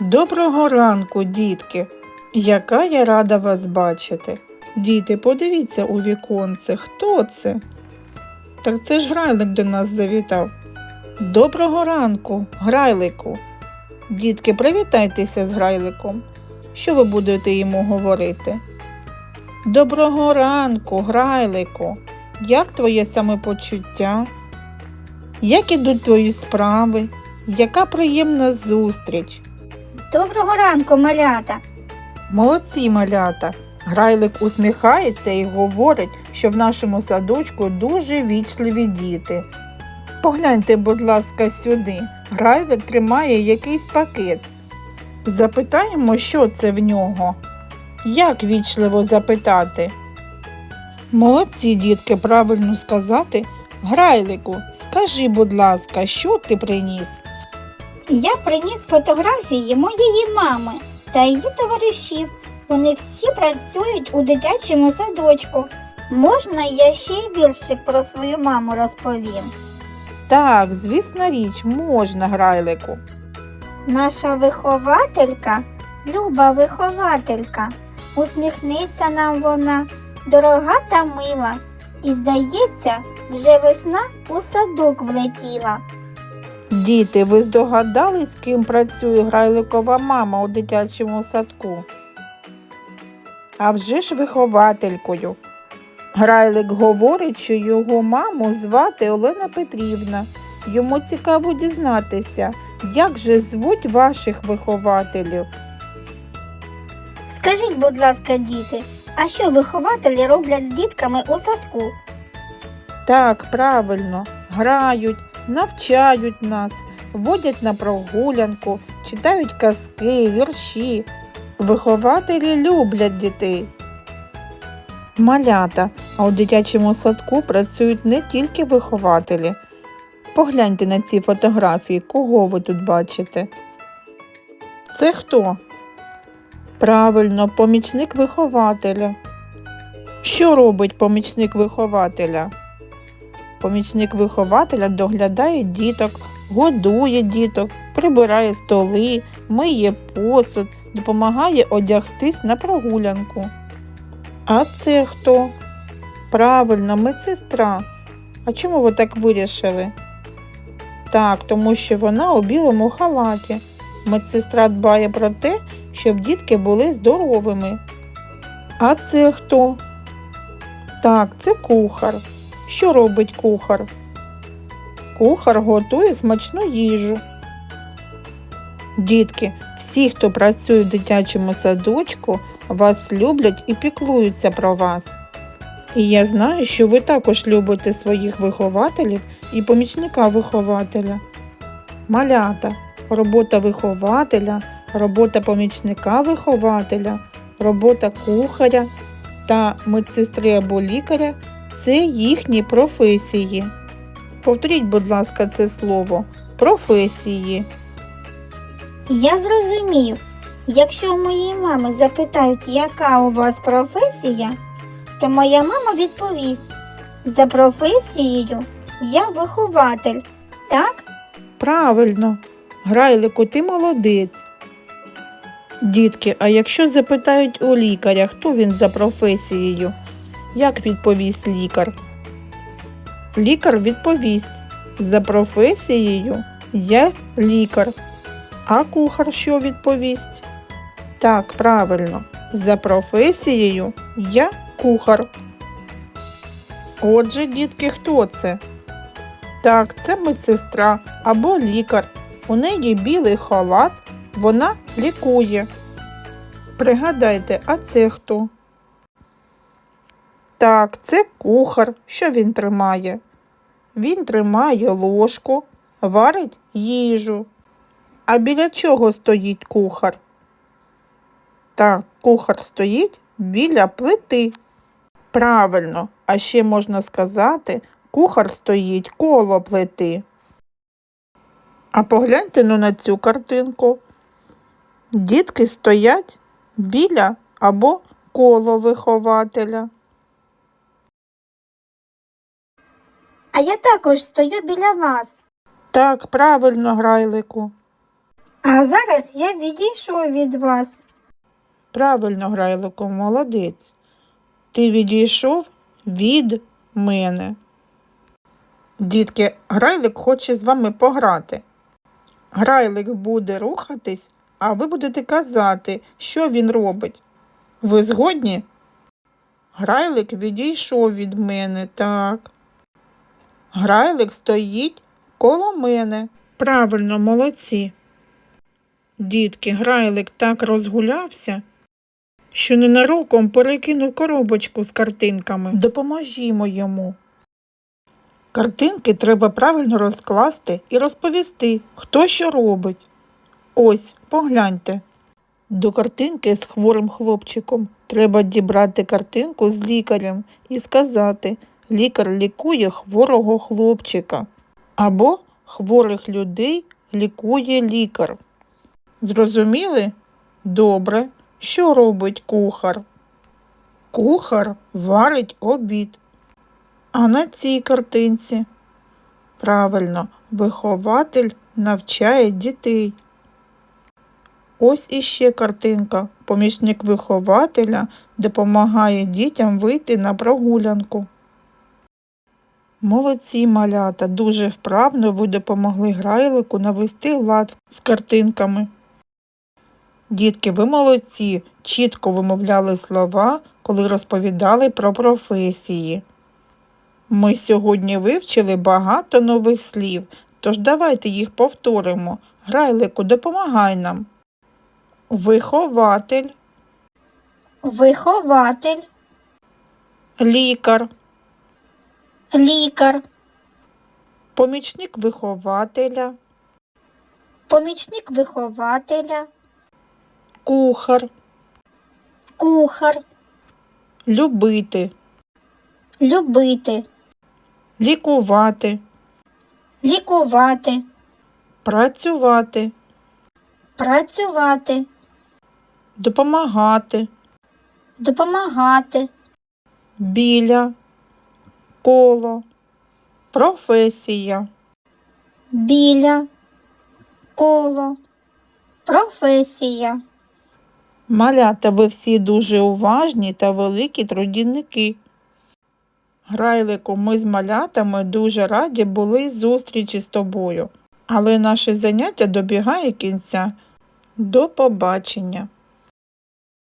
Доброго ранку, дітки! Яка я рада вас бачити. Діти, подивіться у віконце, хто це? Так це ж грайлик до нас завітав. Доброго ранку, грайлику. Дітки, привітайтеся з грайликом. Що ви будете йому говорити? Доброго ранку, грайлику. Як твоє самопочуття? Як ідуть твої справи? Яка приємна зустріч? Доброго ранку, малята. Молодці малята. Грайлик усміхається і говорить, що в нашому садочку дуже вічливі діти. Погляньте, будь ласка, сюди. Грайлик тримає якийсь пакет. Запитаємо, що це в нього. Як вічливо запитати? Молодці, дітки, правильно сказати. Грайлику, скажи, будь ласка, що ти приніс? Я приніс фотографії моєї мами та її товаришів. Вони всі працюють у дитячому садочку. Можна я ще й віршик про свою маму розповім? Так, звісна річ, можна, грайлику. Наша вихователька, люба вихователька, усміхнеться нам вона, дорога та мила, і здається, вже весна у садок влетіла. Діти, ви здогадались, з ким працює грайликова мама у дитячому садку? А вже ж вихователькою. Грайлик говорить, що його маму звати Олена Петрівна. Йому цікаво дізнатися, як же звуть ваших вихователів. Скажіть, будь ласка, діти, а що вихователі роблять з дітками у садку? Так, правильно, грають, навчають нас, водять на прогулянку, читають казки, вірші. Вихователі люблять дітей. Малята, а у дитячому садку працюють не тільки вихователі. Погляньте на ці фотографії, кого ви тут бачите. Це хто? Правильно, помічник вихователя. Що робить помічник вихователя? Помічник вихователя доглядає діток, годує діток, прибирає столи, миє посуд, допомагає одягтись на прогулянку. А це хто? Правильно, медсестра. А чому ви так вирішили? Так, тому що вона у білому халаті. Медсестра дбає про те, щоб дітки були здоровими. А це хто? Так, це кухар. Що робить кухар? Кухар готує смачну їжу. Дітки, всі, хто працює в дитячому садочку, вас люблять і піклуються про вас. І я знаю, що ви також любите своїх вихователів і помічника вихователя. Малята, робота вихователя, робота помічника вихователя, робота кухаря та медсестри або лікаря це їхні професії. Повторіть, будь ласка, це слово професії. Я зрозумів, якщо у моєї мами запитають, яка у вас професія, то моя мама відповість: за професією я вихователь. Так? Правильно, Грайлику, ти молодець. Дітки, а якщо запитають у лікаря, хто він за професією, як відповість лікар? Лікар відповість: за професією я лікар. А кухар що відповість? Так, правильно, за професією я кухар. Отже, дітки, хто це? Так, це медсестра або лікар. У неї білий халат, вона лікує. Пригадайте, а це хто? Так, це кухар. Що він тримає? Він тримає ложку, варить їжу. А біля чого стоїть кухар? Так, кухар стоїть біля плити. Правильно, а ще можна сказати, кухар стоїть коло плити. А погляньте ну на цю картинку. Дітки стоять біля або коло вихователя. А я також стою біля вас. Так, правильно, грайлику. А зараз я відійшов від вас. Правильно, Грайлику, молодець. Ти відійшов від мене. Дітки, Грайлик хоче з вами пограти. Грайлик буде рухатись, а ви будете казати, що він робить. Ви згодні? Грайлик відійшов від мене, так. Грайлик стоїть коло мене. Правильно, молодці. Дітки, Грайлик так розгулявся, що ненароком перекинув коробочку з картинками. Допоможімо йому. Картинки треба правильно розкласти і розповісти, хто що робить. Ось, погляньте. До картинки з хворим хлопчиком треба дібрати картинку з лікарем і сказати лікар лікує хворого хлопчика. Або хворих людей лікує лікар. Зрозуміли? Добре. Що робить кухар? Кухар варить обід. А на цій картинці? Правильно, вихователь навчає дітей. Ось іще картинка. Помічник вихователя допомагає дітям вийти на прогулянку. Молодці малята, дуже вправно ви допомогли грайлику навести лад з картинками. Дітки, ви молодці, чітко вимовляли слова, коли розповідали про професії. Ми сьогодні вивчили багато нових слів, тож давайте їх повторимо. Грайлику, допомагай нам. Вихователь, Вихователь, лікар, лікар, помічник вихователя, помічник вихователя, кухар, кухар, любити, любити, лікувати, лікувати, працювати, працювати, допомагати, допомагати, біля, коло, професія. біля, коло, професія. Малята, ви всі дуже уважні та великі трудівники. Грайлику, ми з малятами дуже раді були зустрічі з тобою, але наше заняття добігає кінця. До побачення!